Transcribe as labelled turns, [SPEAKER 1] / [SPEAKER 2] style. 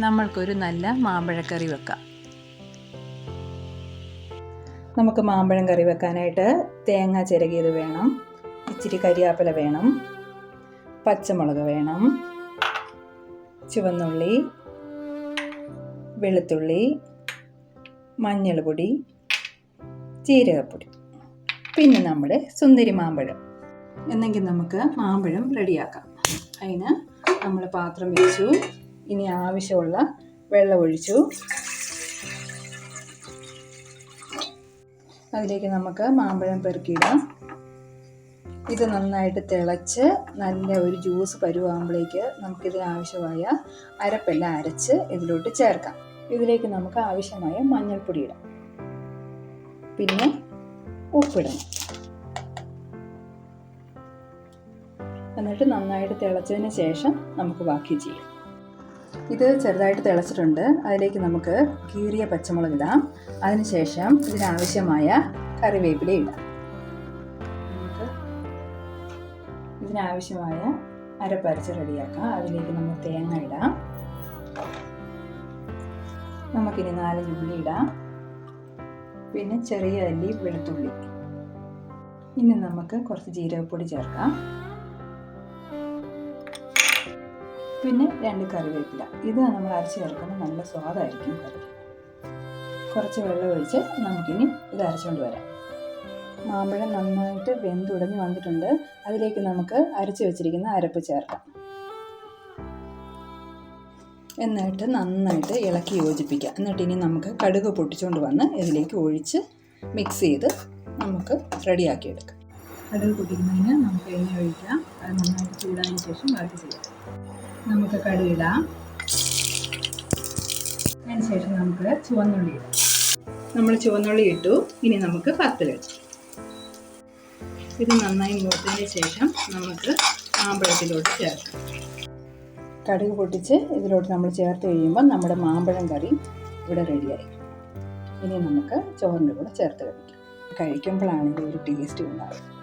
[SPEAKER 1] നമ്മൾക്കൊരു നല്ല മാമ്പഴക്കറി വെക്കാം. നമുക്ക് മാമ്പഴം കറി വെക്കാനായിട്ട് തേങ്ങ ചിരകിയത് വേണം. ഇച്ചിരി കരിയാപ്പില വേണം. പച്ചമുളക് വേണം. ചുവന്നുള്ളി വെളുത്തുള്ളി മഞ്ഞൾ പൊടി ജീരകപ്പൊടി. പിന്നെ നമ്മുടെ സുന്ദരി മാമ്പഴം. എന്നെങ്കിൽ നമുക്ക് മാമ്പഴം റെഡിയാക്കാം. അതിന് നമ്മൾ പാത്രം വെച്ചു. ഇനി ആവശ്യമുള്ള വെള്ളമൊഴിച്ചു. അതിലേക്ക് നമുക്ക് മാമ്പഴം പെറുക്കിയിടാം. ഇത് നന്നായിട്ട് തിളച്ച് നല്ല ഒരു ജ്യൂസ് പരുവാകുമ്പോഴേക്ക് നമുക്കിതിന് ആവശ്യമായ അരപ്പെല്ലാം അരച്ച് ഇതിലോട്ട് ചേർക്കാം. ഇതിലേക്ക് നമുക്ക് ആവശ്യമായ മഞ്ഞൾപ്പൊടി ഇടാം. പിന്നെ ഉപ്പിടണം. എന്നിട്ട് നന്നായിട്ട് തിളച്ചതിന് ശേഷം നമുക്ക് ബാക്കി ചെയ്യാം. ഇത് ചെറുതായിട്ട് തിളച്ചിട്ടുണ്ട്. അതിലേക്ക് നമുക്ക് കീറിയ പച്ചമുളക് ഇടാം. അതിനുശേഷം ഇതിനാവശ്യമായ കറിവേപ്പില ഇടാം. നമുക്ക് ഇതിനാവശ്യമായ അരപ്പരച്ച് റെഡിയാക്കാം. അതിലേക്ക് നമ്മൾ തേങ്ങ ഇടാം. നമുക്കിനി നാലഞ്ച് ഉള്ളി ഇടാം. പിന്നെ ചെറിയ അല്ലി വെളുത്തുള്ളി. ഇനി നമുക്ക് കുറച്ച് ജീരകപ്പൊടി ചേർക്കാം. പിന്നെ രണ്ട് കറിവേപ്പില. ഇത് നമ്മൾ അരച്ച് ചേർക്കുമ്പോൾ നല്ല സ്വാദായിരിക്കും കറി. കുറച്ച് വെള്ളം ഒഴിച്ച് നമുക്കിനി ഇത് അരച്ചുകൊണ്ട് വരാം. മാമ്പഴം നന്നായിട്ട് വെന്തുടഞ്ഞ് വന്നിട്ടുണ്ട്. അതിലേക്ക് നമുക്ക് അരച്ച് വെച്ചിരിക്കുന്ന അരപ്പ് ചേർക്കാം. എന്നിട്ട് നന്നായിട്ട് ഇളക്കി യോജിപ്പിക്കാം. എന്നിട്ട് ഇനി നമുക്ക് കടുക് പൊട്ടിച്ചുകൊണ്ട് വന്ന് ഇതിലേക്ക് ഒഴിച്ച് മിക്സ് ചെയ്ത് നമുക്ക് റെഡിയാക്കിയെടുക്കാം. കടുക് പൊട്ടിക്കുന്നതിന് നമുക്ക് എണ്ണ ഒഴിക്കാം. അത് നന്നായിട്ട് ചൂടായതിനു ശേഷം ബാക്കി ചെയ്യാം. നമുക്ക് കടുകിടാം. അതിന് ശേഷം നമുക്ക് ചുവന്നുള്ളി ഇടാം. നമ്മൾ ചുവന്നുള്ളി ഇട്ടു. ഇനി നമുക്ക് പത്തിലിടാം ഇത് നന്നായി മൂത്തതിന് ശേഷം നമുക്ക് മാമ്പഴത്തിലോട്ട് ചേർക്കാം. കടുക് പൊട്ടിച്ച് ഇതിലോട്ട് നമ്മൾ ചേർത്ത് കഴിയുമ്പോൾ നമ്മുടെ മാമ്പഴം കറി ഇവിടെ റെഡിയായി. ഇനി നമുക്ക് ചോറിന്റെ കൂടെ ചേർത്ത് കഴിക്കാം. കഴിക്കുമ്പോഴാണ് ഇതിന്റെ ഒരു ടേസ്റ്റ് ഉണ്ടാവുക.